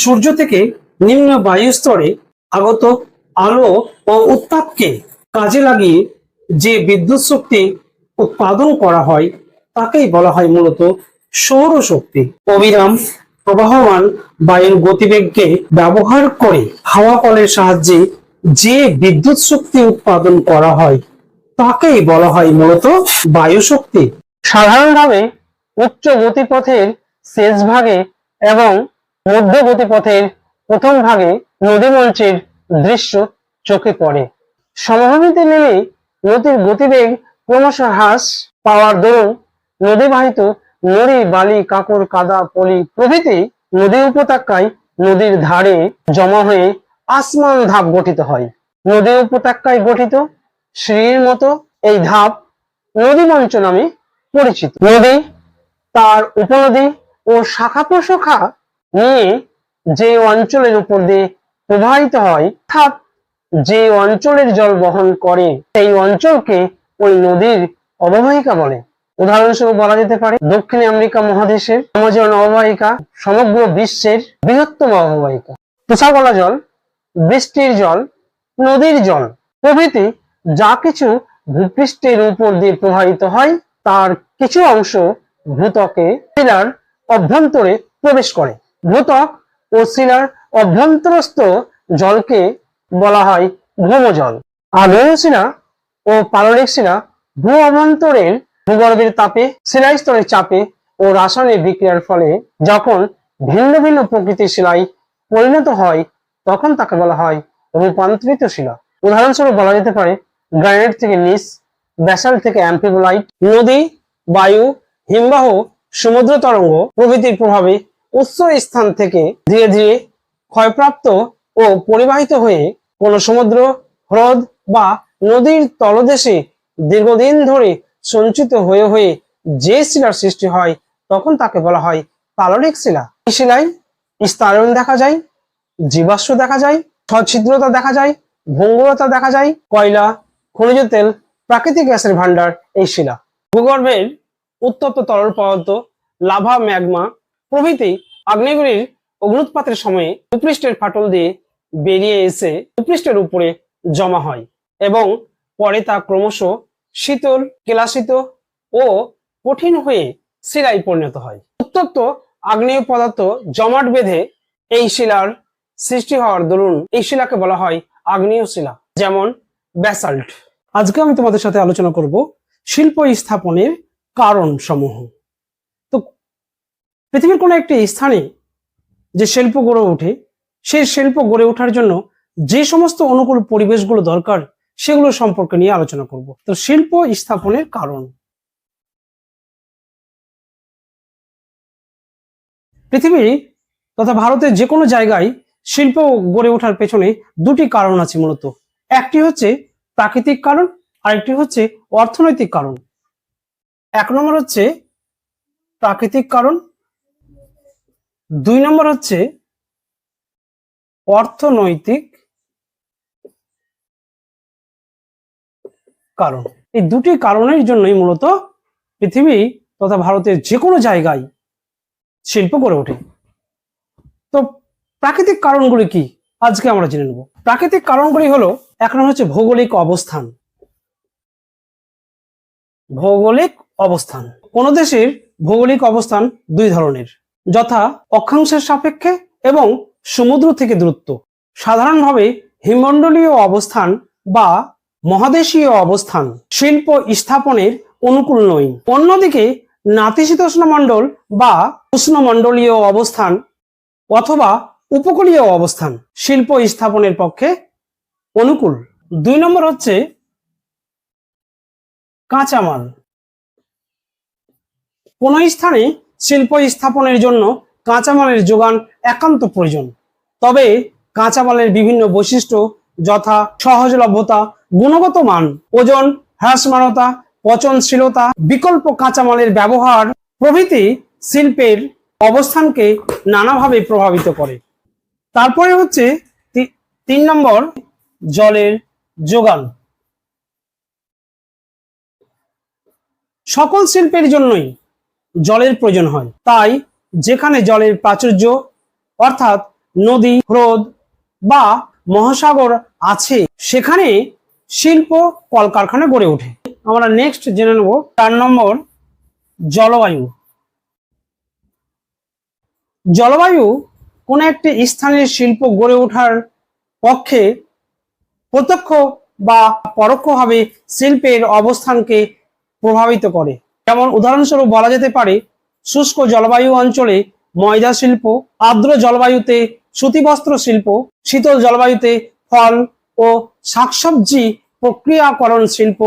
সূর্য থেকে নিম্ন বায়ু স্তরে আগত আলো ও উত্তাপকে কাজে লাগিয়ে যে বিদ্যুৎ শক্তি উৎপাদন করা হয়, তাকেই বলা হয় মূলত সৌরশক্তি। অবিরাম প্রবাহমান বায়ুর গতিবেগকে ব্যবহার করে হাওয়া কলের সাহায্যে যে বিদ্যুৎ শক্তি উৎপাদন করা হয়, তাকেই বলা হয় মূলত বায়ু শক্তি সাধারণভাবে উচ্চ গতিপথের শেষ ভাগে এবং মধ্য গতিপথের প্রথম ভাগে নদী মঞ্চের দৃশ্য চোখে পড়ে। সমভূমিতে নেমে নদীর গতিবেগ ক্রমশ হ্রাস পাওয়ার দরুন নদী বাহিত নদী, বালি কাঁকড় কাদা, পলি প্রভৃতি নদী উপত্যকায় নদীর ধারে জমা হয়ে আসমান ধাপ গঠিত হয়। নদী উপত্যকায় গঠিত সিঁড়ির মতো এই ধাপ নদী মঞ্চ নামে পরিচিত। নদী, তার উপনদী ও শাখা প্রশাখা নিয়ে যে অঞ্চলের উপর দিয়ে প্রবাহিত হয়, অর্থাৎ যে অঞ্চলের জল বহন করে, সেই অঞ্চলকে ওই নদীর অববাহিকা বলে। উদাহরণস্বরূপ বলা যেতে পারে, দক্ষিণ আমেরিকা মহাদেশের আমাজন অববাহিকা, সমগ্র বিশ্বের বৃহত্তম অববাহিকা। তুষারগলা জল, বৃষ্টির জল, নদীর জল, প্রভৃতি যা কিছু ভূপৃষ্ঠের উপর দিয়ে প্রবাহিত হয়, তার কিছু অংশ ভূতকে শিলার অভ্যন্তরে প্রবেশ করে। ভূতক ও শিলার অভ্যন্তরস্থ জলকে বলা হয় ভৌমজল। আগ্নেয় শিলা ও পাললিক শিলা ভূ অভ্যন্তরের ভূগর্ভের তাপে শিলা স্তরের চাপে ও রাসায়নিক বিক্রিয়ার ফলে যখন ভিন্ন ভিন্ন প্রকৃতির শিলায় পরিণত হয়, তখন তাকে বলা হয় রূপান্তরিত শিলা। উদাহরণস্বরূপ বলা যেতে পারে, গ্রানাইট থেকে নিস ব্যাসাল্ট থেকে অ্যাম্ফিবোলাইট, নদী, বায়ু, হিমবাহ, সমুদ্র তরঙ্গ প্রভৃতির প্রভাবে উৎস স্থান থেকে ধীরে ধীরে ক্ষয়প্রাপ্ত ও পরিবাহিত হয়ে কোন সমুদ্র, হ্রদ বা নদীর তলদেশে দীর্ঘদিন ধরে সঞ্চিত হয়ে হয়ে যে শিলার সৃষ্টি হয় তখন তাকে বলা হয় পাললিক শিলা। এই শিলায় স্তরণ দেখা যায়, জীবাশ্ম দেখা যায়, সচ্ছিদ্রতা দেখা যায়, ভঙ্গুরতা দেখা যায়, কয়লা, খনিজ তেল, প্রাকৃতিক গ্যাসের ভান্ডার এই শিলা। ভূগর্ভের উত্তপ্ত তরল পদার্থ, লাভা, ম্যাগমা প্রভৃতি আগ্নেয়গিরির অগ্নুৎপাতের সময়ে ভূপৃষ্ঠের ফাটল দিয়ে বেরিয়ে এসে ভূপৃষ্ঠের উপরে জমা হয় এবং পরে তা ক্রমশ শীতল, কেলাসিত ও কঠিন হয়ে শিলায় পরিণত হয়। উত্তপ্ত আগ্নেয় পদার্থ জমাট বেঁধে এই শিলার সৃষ্টি হওয়ার দরুন এই শিলাকে বলা হয় আগ্নেয় শিলা, যেমন ব্যাসাল্ট। আজকে আমি তোমাদের সাথে আলোচনা করব শিল্প স্থাপনের কারণ সমূহ পৃথিবীর কোনো একটি স্থানে যে শিল্প গড়ে ওঠে, সেই শিল্প গড়ে ওঠার জন্য যে সমস্ত অনুকূল পরিবেশগুলো দরকার, সেগুলো সম্পর্কে নিয়ে আলোচনা করব। তো শিল্প স্থাপনের কারণ। পৃথিবী তথা ভারতের যে কোনো জায়গায় শিল্প গড়ে ওঠার পেছনে দুটি কারণ আছে মূলত। একটি হচ্ছে প্রাকৃতিক কারণ, আরেকটি হচ্ছে অর্থনৈতিক কারণ। এক নম্বর হচ্ছে প্রাকৃতিক কারণ দুই নম্বর হচ্ছে অর্থনৈতিক কারণ। এই দুটি কারণের জন্যই মূলত পৃথিবী তথা ভারতের যে কোনো জায়গায় শিল্প গড়ে ওঠে। তো প্রাকৃতিক কারণগুলি কি? আজকে আমরা জেনে নেব। প্রাকৃতিক কারণগুলি হলো, এক নম্বর হচ্ছে ভৌগোলিক অবস্থান। ভৌগোলিক অবস্থান। কোন দেশের ভৌগোলিক অবস্থান দুই ধরনের। যথা অক্ষাংশের সাপেক্ষে এবং সমুদ্র থেকে দূরত্ব। সাধারণভাবে হিমমণ্ডলীয় অবস্থান বা মহাদেশীয় অবস্থান শিল্প স্থাপনের অনুকূল নয়। অন্যদিকে নাতিশীতোষ্ণ মণ্ডল বা উষ্ণমণ্ডলীয় অবস্থান অথবা উপকূলীয় অবস্থান শিল্প স্থাপনের পক্ষে অনুকূল। দুই নম্বর হচ্ছে কাঁচামাল। কোন স্থানে শিল্প স্থাপনের জন্য কাঁচামালের যোগান একান্ত প্রয়োজন। তবে কাঁচামালের বিভিন্ন বৈশিষ্ট্য যথা সহজলভ্যতা, গুণগত মান, ওজন, হ্রাসমানতা, পচনশীলতা, বিকল্প কাঁচামালের ব্যবহার প্রভৃতি শিল্পের অবস্থানকে নানাভাবে প্রভাবিত করে। তারপরে হচ্ছে তিন নম্বর জলের যোগান। সকল শিল্পের জন্যই জলের প্রয়োজন হয়। তাই যেখানে জলের প্রাচুর্য, অর্থাৎ নদী, হ্রদ বা মহাসাগর আছে, সেখানে শিল্প কলকারখানা গড়ে ওঠে। আমরা নেক্সট জেনে নেব চার নম্বর জলবায়ু। জলবায়ু কোন একটি স্থানের শিল্প গড়ে ওঠার পক্ষে প্রত্যক্ষ বা পরোক্ষভাবে শিল্পের অবস্থানকে প্রভাবিত করে। যেমন উদাহরণস্বরূপ বলা যেতে পারে, শুষ্ক জলবায়ু অঞ্চলে ময়দা শিল্প, আর্দ্র জলবায়ুতে সুতিবস্ত্র শিল্প, শীতল জলবায়ুতে ফল ও শাকসবজি প্রক্রিয়াকরণ শিল্প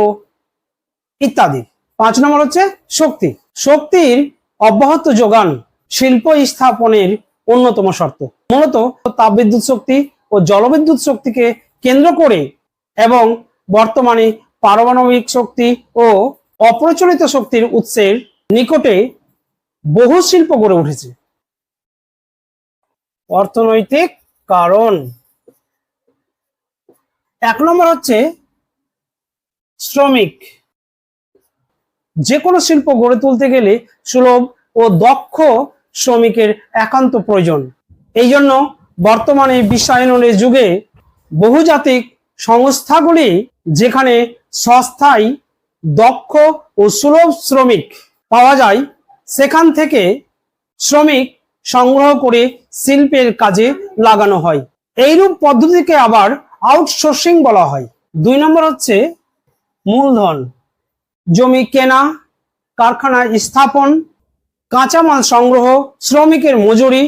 ইত্যাদি। পাঁচ নম্বর হচ্ছে শক্তি। শক্তির অব্যাহত যোগান শিল্প স্থাপনের অন্যতম শর্ত। মূলত তাপবিদ্যুৎ শক্তি ও জলবিদ্যুৎ শক্তিকে কেন্দ্র করে এবং বর্তমানে পারমাণবিক শক্তি ও অপ্রচলিত শক্তির উৎসের নিকটে বহু শিল্প গড়ে উঠেছে। অর্থনৈতিক কারণ। এক নম্বর হচ্ছে শ্রমিক। যে কোনো শিল্প গড়ে তুলতে গেলে সুলভ ও দক্ষ শ্রমিকের একান্ত প্রয়োজন। এই জন্য বর্তমানে বিশ্বায়নের যুগে বহুজাতিক সংস্থাগুলি যেখানে সস্তায় দক্ষ ও সুলভ শ্রমিক পাওয়া যায়, সেখান থেকে শ্রমিক সংগ্রহ করে শিল্পের কাজে লাগানো হয়। এইরূপ পদ্ধতিকে আবার আউটসোর্সিং বলা হয়। দুই নম্বর হচ্ছে মূলধন। জমি কেনা, কারখানা স্থাপন, কাঁচামাল সংগ্রহ, শ্রমিকের মজুরি,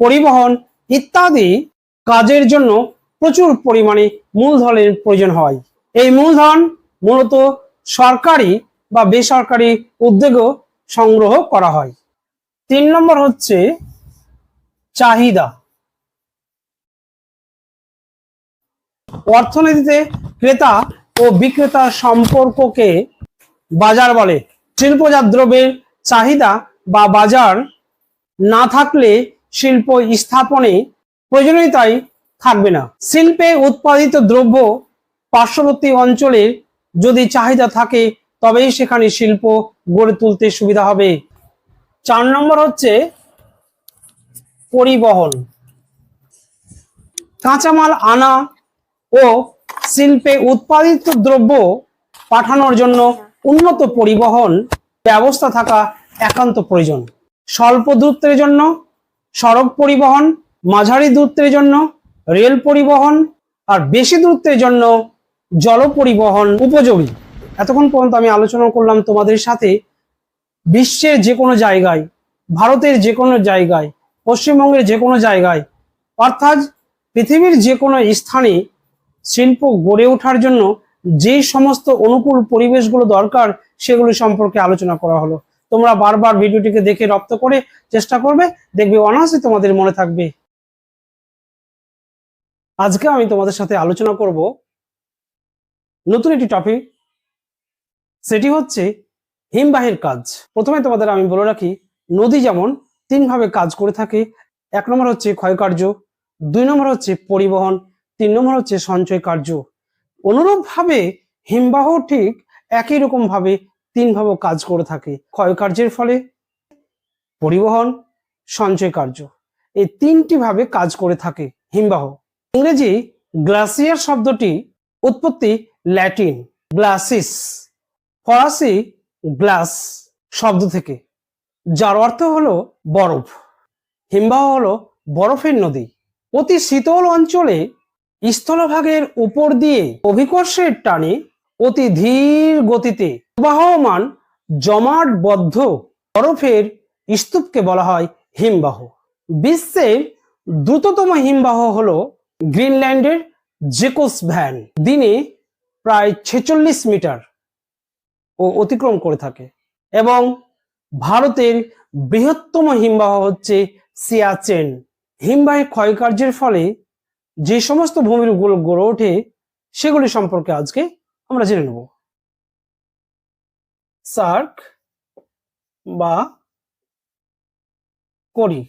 পরিবহন ইত্যাদি কাজের জন্য প্রচুর পরিমাণে মূলধনের প্রয়োজন হয়। এই মূলধন মূলত সরকারি বা বেসরকারি উদ্যোগেও সংগ্রহ করা হয়। তিন নম্বর হচ্ছে চাহিদা। অর্থনীতিতে ক্রেতা ও বিক্রেতার সম্পর্ককে বাজার বলে। শিল্পজাত দ্রব্যের চাহিদা বা বাজার না থাকলে শিল্প স্থাপনে প্রয়োজনীয়তাই থাকবে না। শিল্পে উৎপাদিত দ্রব্য পার্শ্ববর্তী অঞ্চলের যদি চাহিদা থাকে, তবেই সেখানে শিল্প গড়ে তুলতে সুবিধা হবে। চার নম্বর হচ্ছে পরিবহন। কাঁচামাল আনা ও শিল্পে উৎপাদিত দ্রব্য পাঠানোর জন্য উন্নত পরিবহন ব্যবস্থা থাকা একান্ত প্রয়োজন। স্বল্প দূরত্বের জন্য, সড়ক পরিবহন, মাঝারি দূরত্বের জন্য, রেল পরিবহন, আর বেশি দূরত্বের জন্য জল পরিবহন উপযোগী। এতক্ষণ পর্যন্ত আমি আলোচনা করলাম তোমাদের সাথে বিশ্বের যে কোনো জায়গায়, ভারতের যে কোনো জায়গায়, পশ্চিমবঙ্গের যে কোনো জায়গায়, অর্থাৎ পৃথিবীর যে কোনো স্থানে শিল্প গড়ে ওঠার জন্য যে সমস্ত অনুকূল পরিবেশগুলো দরকার সেগুলো সম্পর্কে আলোচনা করা হলো। তোমরা বারবার ভিডিওটিকে দেখে রপ্ত করে চেষ্টা করবে, দেখবে অনায়াসে তোমাদের মনে থাকবে। আজকে আমি তোমাদের সাথে আলোচনা করব নতুন একটি টপিক সেটি হচ্ছে হিমবাহের কাজ। প্রথমে তোমাদের আমি বলে রাখি, নদী যেমন তিন ভাবে কাজ করে থাকে, এক নম্বর হচ্ছে ক্ষয়কার্য দুই নম্বর হচ্ছে পরিবহন, তিন নম্বর হচ্ছে সঞ্চয় কার্য। অনুরূপ ভাবে হিমবাহ ঠিক একই রকম ভাবে তিন ভাবে কাজ করে থাকে। ক্ষয়কার্যের ফলে পরিবহন, সঞ্চয় কার্য, এই তিনটি ভাবে কাজ করে থাকে হিমবাহ। ইংরেজি গ্লাসিয়ার শব্দটি উৎপত্তি ল্যাটিন, গ্লাসিস, ফরাসি গ্লাস শব্দ থেকে, যার অর্থ হলো বরফ। হিমবাহ হলো বরফের নদী। অতি শীতল অঞ্চলে স্থলভাগের উপর দিয়ে অভিকর্ষের টানে অতি ধীর গতিতে প্রবাহমান জমাটবদ্ধ বরফের স্তূপকে বলা হয় হিমবাহ। বিশ্বের দ্রুততম হিমবাহ হলো গ্রিনল্যান্ডের জেকোস ভ্যান দিনে প্রায় ছেচল্লিশ মিটার ও অতিক্রম করে থাকে এবং ভারতের বৃহত্তম হিমবাহ হচ্ছে সিয়াচেন। হিমবাহের ক্ষয়কার্যের ফলে যে সমস্ত ভূমির ভূমিগুলো গড়ে ওঠে, সেগুলি সম্পর্কে আজকে আমরা জেনে নেব। সার্ক বা করি।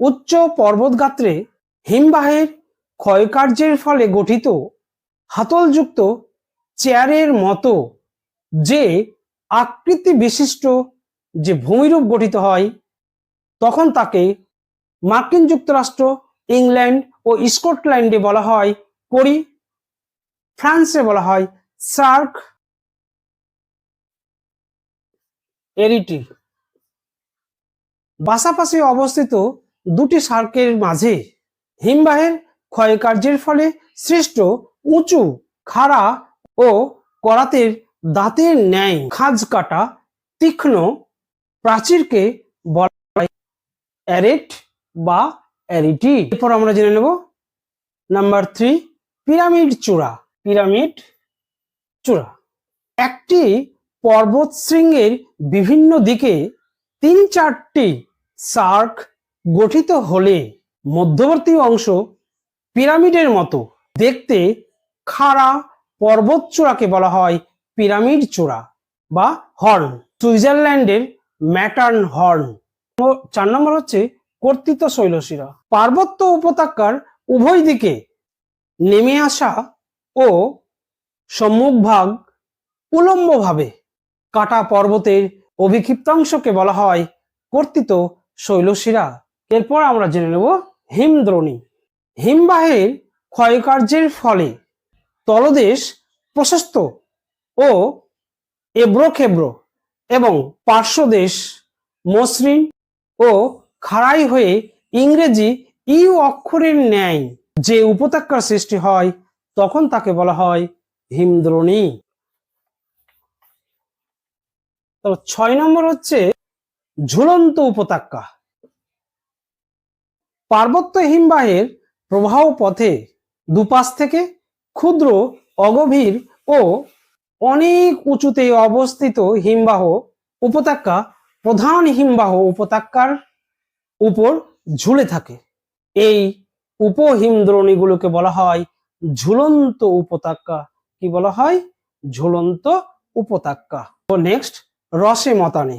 উচ্চ পর্বতগাত্রে হিমবাহের ক্ষয়কার্যের ফলে গঠিত হাতলযুক্ত চেয়ারের মতো যে আকৃতি বিশিষ্ট যে ভূমিরূপ গঠিত হয়, তখন তাকে মার্কিন যুক্তরাষ্ট্র, ইংল্যান্ড ও স্কটল্যান্ডে বলা হয় করি ফ্রান্সে বলা হয়, সার্ক এরিটি। পাশাপাশি অবস্থিত দুটি সার্কের মাঝে হিমবাহের ক্ষয়কার্যের ফলে সৃষ্ট উঁচু, খাড়া ও করাতের দাঁতের ন্যায় খাঁজ কাটা তীক্ষ্ণ প্রাচীরকে বলা অ্যারেট বা অ্যারিটি। এরপর আমরা জেনে নেব নাম্বার থ্রি, পিরামিড চূড়া। পিরামিড চূড়া। একটি পর্বত শৃঙ্গের বিভিন্ন দিকে তিন চারটি সার্ক গঠিত হলে মধ্যবর্তী অংশ পিরামিডের মতো। দেখতে খাড়া পর্বত চূড়াকে বলা হয় পিরামিড চূড়া বা হর্ন। সুইজারল্যান্ডের ম্যাটার্ন হর্ন। চার নম্বর হচ্ছে কর্তৃত্ব শৈলশিরা। পার্বত্য উপত্যকার উভয় দিকে নেমে আসা ও সম্মুখভাগ উলম্বভাবে কাটা পর্বতের অভিক্ষিপ্তাংশকে বলা হয় কর্তৃত শৈলশিরা। এরপর আমরা জেনে নেব হিমদ্রোণী। হিমবাহের ক্ষয়কার্যের ফলে তলদেশ প্রশস্ত ও এবড়োখেবড়ো এবং পার্শ্বদেশ মসৃণ ও খাড়াই হয়ে ইংরেজি ইউ অক্ষরের ন্যায় যে উপত্যকার সৃষ্টি হয়, তখন তাকে বলা হয় হিমদ্রোণী। ছয় নম্বর হচ্ছে ঝুলন্ত উপত্যকা। পার্বত্য হিমবাহের প্রবাহ পথে দুপাশ থেকে ক্ষুদ্র, অগভীর ও অনেক উঁচুতে অবস্থিত হিমবাহ উপত্যকা প্রধান হিমবাহ উপত্যকার উপর ঝুলে থাকে। এই উপহিমদ্রোণীগুলোকে বলা হয় ঝুলন্ত উপত্যকা। কি বলা হয়? ঝুলন্ত উপত্যকা। ও নেক্সট রসে মতানে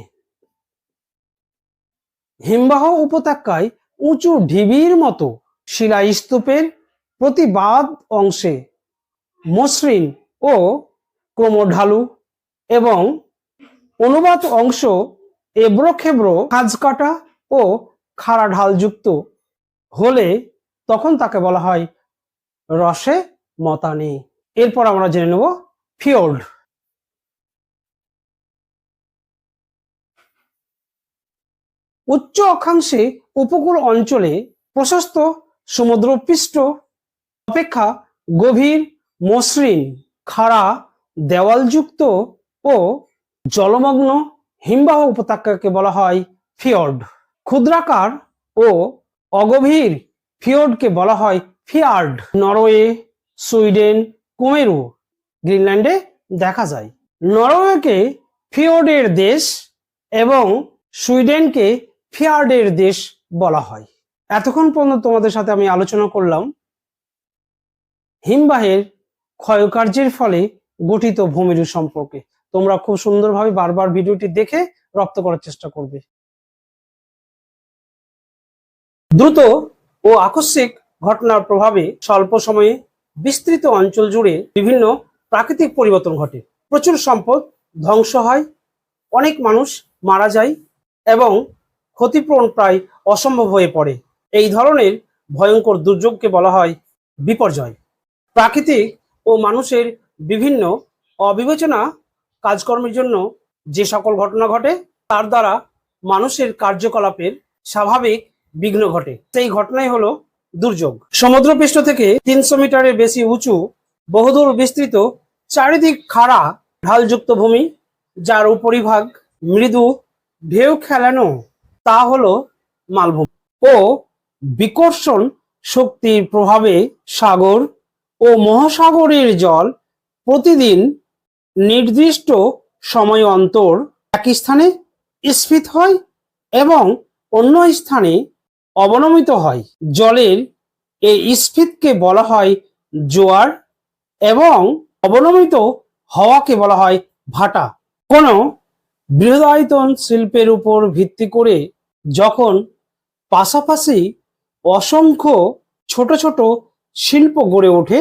হিমবাহ উপত্যকায় উঁচু ঢিবির মতো শিলা স্তূপের প্রতিবাদ অংশে মসৃণ ও ক্রমঢালু এবং অনুবাদ অংশ এবড়ো খেবড়ো কাটা ও খাড়া ঢালযুক্ত হলে তখন তাকে বলা হয় রসে মতানি। এরপর আমরা জেনে নেব ফিওর্ড উচ্চ অক্ষাংশে উপকূল অঞ্চলে প্রশস্ত সমুদ্রপৃষ্ঠ অপেক্ষা গভীর, মসৃণ, খাড়া, দেওয়ালযুক্ত ও জলমগ্ন হিমবাহ উপত্যকাকে বলা হয় ফিয়র্ড। ক্ষুদ্রাকার ও অগভীর ফিয়র্ডকে বলা হয় ফিয়ার্ড। নরওয়ে, সুইডেন, কুমেরু, গ্রিনল্যান্ডে দেখা যায়। নরওয়েকে ফিওর্ডের দেশ এবং সুইডেনকে ফিয়ার্ডের দেশ বলা হয়। এতক্ষণ পর্যন্ত তোমাদের সাথে আমি আলোচনা করলাম হিমবাহের ক্ষয়কার্যের ফলে গঠিত ভূমিরূপ সম্পর্কে। তোমরা খুব সুন্দরভাবে বারবার ভিডিওটি দেখে রপ্ত করার চেষ্টা করবে। দ্রুত ও আকস্মিক ঘটনার প্রভাবে স্বল্প সময়ে বিস্তৃত অঞ্চল জুড়ে বিভিন্ন প্রাকৃতিক পরিবর্তন ঘটে। প্রচুর সম্পদ ধ্বংস হয়, অনেক মানুষ মারা যায় এবং ক্ষতিপূরণ প্রায় অসম্ভব হয়ে পড়ে। এই ধরনের ভয়ঙ্কর দুর্যোগকে বলা হয় বিপর্যয়। প্রাকৃতিক ও মানুষের বিভিন্ন অবিবেচনা কাজকর্মের জন্য যে সকল ঘটনা ঘটে, তার দ্বারা মানুষের কার্যকলাপের স্বাভাবিক বিঘ্ন ঘটে। সেই ঘটনাই হলো দুর্যোগ। সমুদ্রপৃষ্ঠ থেকে তিনশো মিটারের বেশি উঁচু, বহুদূর বিস্তৃত চারিদিক খাড়া ঢালযুক্ত ভূমি, যার উপরিভাগ মৃদু, ঢেউ খেলানো, তা হলো মালভূমি। ও বিকর্ষণ শক্তির প্রভাবে সাগর ও মহাসাগরের জল প্রতিদিন নির্দিষ্ট সময় অন্তর এক স্থানে স্ফীত হয় এবং অন্য স্থানে অবনমিত হয়। জলের এই স্ফীতকে বলা হয় জোয়ার এবং অবনমিত হওয়াকে বলা হয় ভাটা। কোনো বৃহদায়তন শিল্পের উপর ভিত্তি করে যখন পাশাপাশি অসংখ্য ছোট ছোট শিল্প গড়ে ওঠে,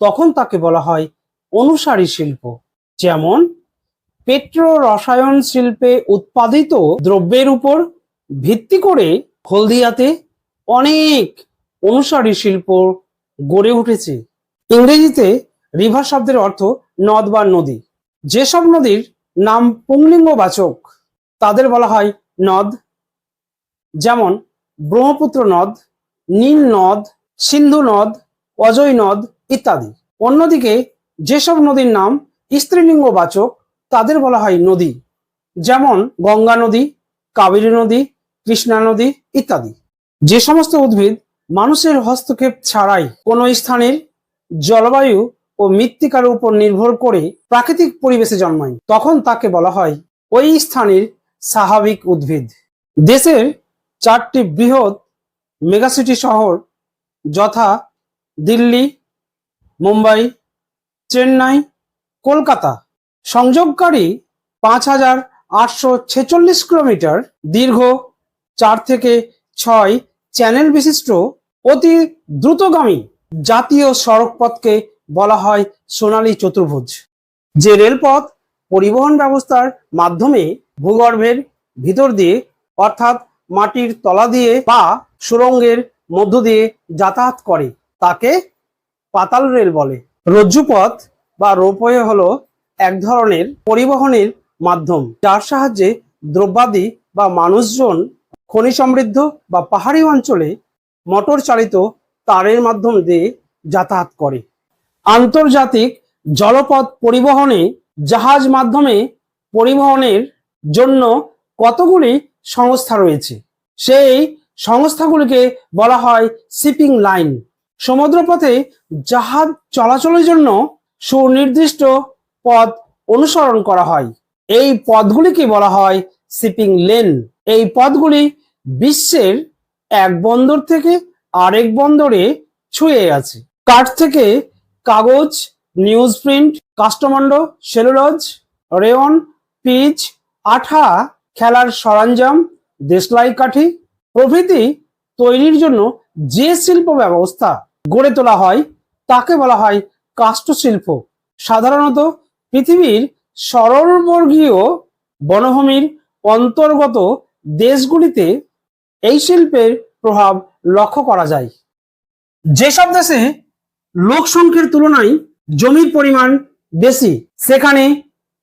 তখন তাকে বলা হয় অনুসারী শিল্প। যেমন পেট্রো রসায়ন শিল্পে উৎপাদিত দ্রব্যের উপর ভিত্তি করে হলদিয়াতে অনেক অনুসারী শিল্প গড়ে উঠেছে। ইংরেজিতে রিভার শব্দের অর্থ নদ বা নদী। যেসব নদীর নাম পুংলিঙ্গবাচক, তাদের বলা হয় নদ। যেমন ব্রহ্মপুত্র নদ, নীল নদ, সিন্ধু নদ, অজয় নদ ইত্যাদি। অন্যদিকে যেসব নদীর নাম স্ত্রীলিঙ্গবাচক, তাদের বলা হয় নদী, যেমন গঙ্গা নদী, কাবেরী নদী, কৃষ্ণা নদী ইত্যাদি। যে সমস্ত উদ্ভিদ মানুষের হস্তক্ষেপ ছাড়াই কোনো স্থানের জলবায়ু ও মৃত্তিকার উপর নির্ভর করে প্রাকৃতিক পরিবেশে জন্মায়, তখন তাকে বলা হয় ওই স্থানের স্বাভাবিক উদ্ভিদ। দেশের চারটি বৃহৎ মেগাসিটি শহর, যথা দিল্লি, মুম্বাই, চেন্নাই, কলকাতা। সংযোগকারী পাঁচ হাজার আটশো ছেচল্লিশ কিলোমিটার, দীর্ঘ চার থেকে ছয় চ্যানেল বিশিষ্ট, অতি দ্রুতগামী জাতীয় সড়ক পথকে বলা হয় সোনালী চতুর্ভুজ। যে রেলপথ পরিবহন ব্যবস্থার মাধ্যমে ভূগর্ভের ভিতর দিয়ে, অর্থাৎ মাটির তলা দিয়ে বা সুড়ঙ্গের মধ্য দিয়ে যাতায়াত করে, তাকে পাতাল রেল বলে। রজ্জুপথ বা রোপওয়ে হলো এক ধরনের পরিবহনের মাধ্যম, যার সাহায্যে দ্রব্যাদি বা মানুষজন খনি সমৃদ্ধ বা পাহাড়ি অঞ্চলে মোটর চালিত তারের মাধ্যম দিয়ে যাতায়াত করে। আন্তর্জাতিক জলপথ পরিবহনে জাহাজ মাধ্যমে পরিবহনের জন্য কতগুলি সংস্থা রয়েছে। সেই সংস্থাগুলিকে বলা হয় শিপিং লাইন। সমুদ্রপথে জাহাজ চলাচলের জন্য সুনির্দিষ্ট পথ অনুসরণ করা হয়। এই পথগুলিকে বলা হয় শিপিং লেন। এই পথগুলি বিশ্বের এক বন্দর থেকে আরেক বন্দরে ছুঁয়ে আছে। কাঠ থেকে কাগজ নিউজ প্রিন্ট কাস্টমান্ড সেলুলোজ রেয়ন পিচ আঠা খেলার সরঞ্জাম, দেশলাই কাঠি প্রভৃতি তৈরির জন্য যে শিল্প ব্যবস্থা গড়ে তোলা হয় তাকে বলা হয় কাষ্ঠ শিল্প সাধারণত পৃথিবীর সরলবর্গীয় বনভূমির অন্তর্গত দেশগুলিতে এই শিল্পের প্রভাব লক্ষ্য করা যায়। যেসব দেশে লোক সংখ্যার তুলনায় জমির পরিমাণ বেশি, সেখানে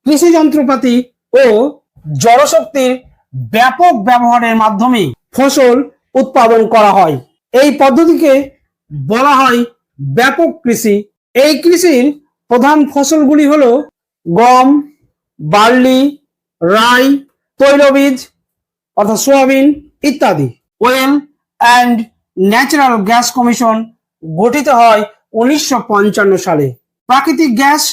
কৃষি যন্ত্রপাতি ও জড়শক্তির ব্যাপক ব্যবহারের মাধ্যমে ফসল উৎপাদন করা হয়। এই পদ্ধতিকে বলা হয় ব্যাপক কৃষি। এই কৃষির প্রধান ফসলগুলি হলো গম, বার্লি, রাই, তৈলবীজ, অর্থাৎ সোয়াবিন ইত্যাদি। Oil and natural gas commission গঠিত হয় উনিশশো পঞ্চান্ন সালে। প্রাকৃতিক গ্যাস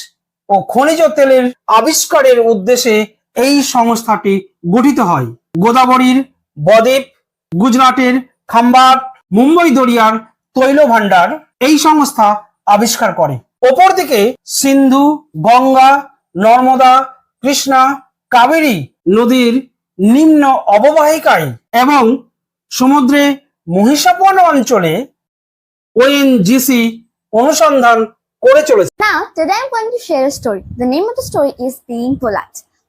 ও খনিজ তেলের আবিষ্কারের উদ্দেশ্যে এই সংস্থাটি গঠিত হয় গোদাবরীর বদ্বীপ গুজরাটের খাম্বাট মুম্বই দরিয়ার তৈল ভান্ডার এই সংস্থা আবিষ্কার করে ওপর দিকে সিন্ধু গঙ্গা নর্মদা কৃষ্ণা কাবেরী নদীর নিম্ন অববাহিকায় এবং সমুদ্রে মহিষাপন অঞ্চলে ওএনজিসি অনুসন্ধান করে চলেছে Now, today I'm going to share a story. The name of the story is.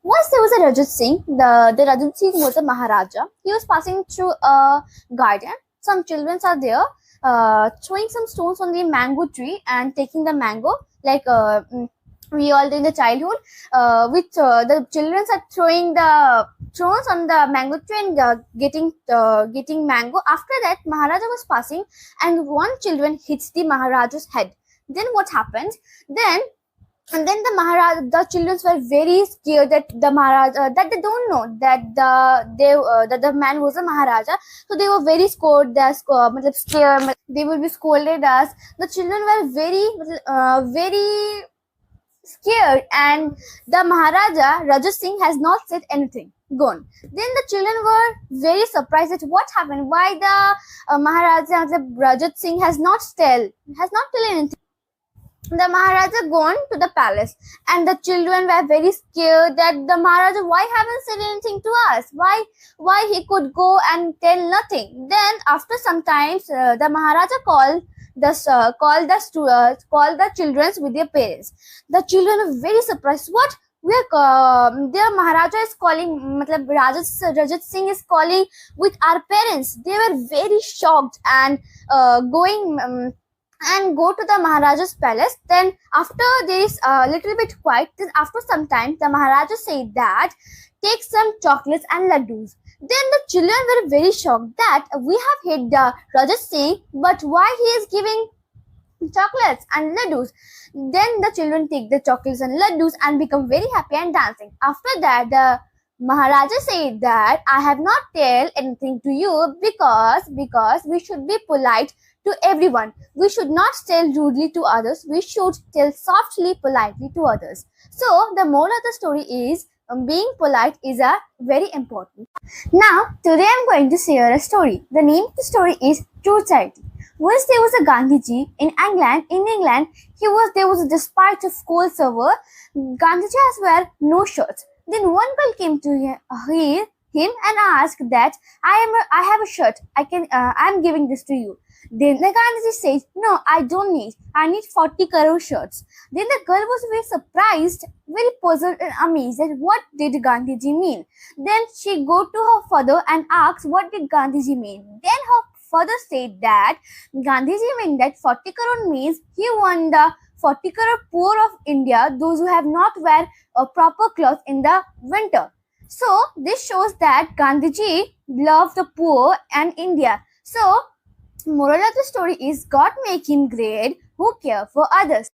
Once there was a Rajat Singh. The, the Rajat Singh was a Maharaja. He was passing through a garden. Some children are there uh, throwing some stones on the mango tree and taking the mango like uh, mm, we all did in the childhood. Uh, which uh, the children are throwing the stones on the mango tree and uh, getting uh, getting mango. After that, Maharaja was passing and one children hits the Maharaja's head then what happened then and then the maharaj the children were very scared that the maharaj uh, that they don't know that the they uh, that the man was a maharaja. So they were very scared they sco- matlab scared they will be scolded us. The children were very uh, very scared and the maharaja rajat singh has not said anything. Gone. Then the children were very surprised at what happened? Why the uh, maharaja rajat singh has not tell has not tell anything the Maharaja gone to the palace and the children were very scared that the Maharaja why haven't said anything to us? Why why he could go and tell nothing? Then after some times uh, the Maharaja called the uh, called the uh, called the children with their parents. The children were very surprised. What? We are uh, their Maharaja is calling, matlab Rajat, Rajat Singh is calling with our parents. They were very shocked and uh, going um, and go to the Maharaja's palace. Then after there is a uh, little bit quiet, then after some time, the Maharaja said that take some chocolates and laddus. Then the children were very shocked that we have hit the Rajat Singh, but why he is giving chocolates and laddus? Then the children take the chocolates and laddus and become very happy and dancing. After that, the Maharaja said that I have not tell anything to you because because we should be polite to everyone. We should not tell rudely to others. We should tell softly, politely to others. So the moral of the story is um, being polite is a very important. Now today I'm going to share a story. The name of the story is True Charity. Once there was a Gandhiji in England. In England, he was there was a despite of coal server. Gandhiji has wear no shirts. Then one girl came to him, he- him and asked that I am a, I have a shirt. I can uh, I'm giving this to you. Then the Gandhiji says, No, I don't need. I need 40 crore shirts. Then the girl was very surprised, very puzzled and amazed that what did Gandhiji mean. Then she go to her father and asked what did Gandhiji mean. Then her father said that Gandhiji meant that 40 crore means he won the 40 crore poor of India, those who have not wear a proper cloth in the winter. So this shows that Gandhiji loved the poor and India. So moral of the story is God make him great who care for others.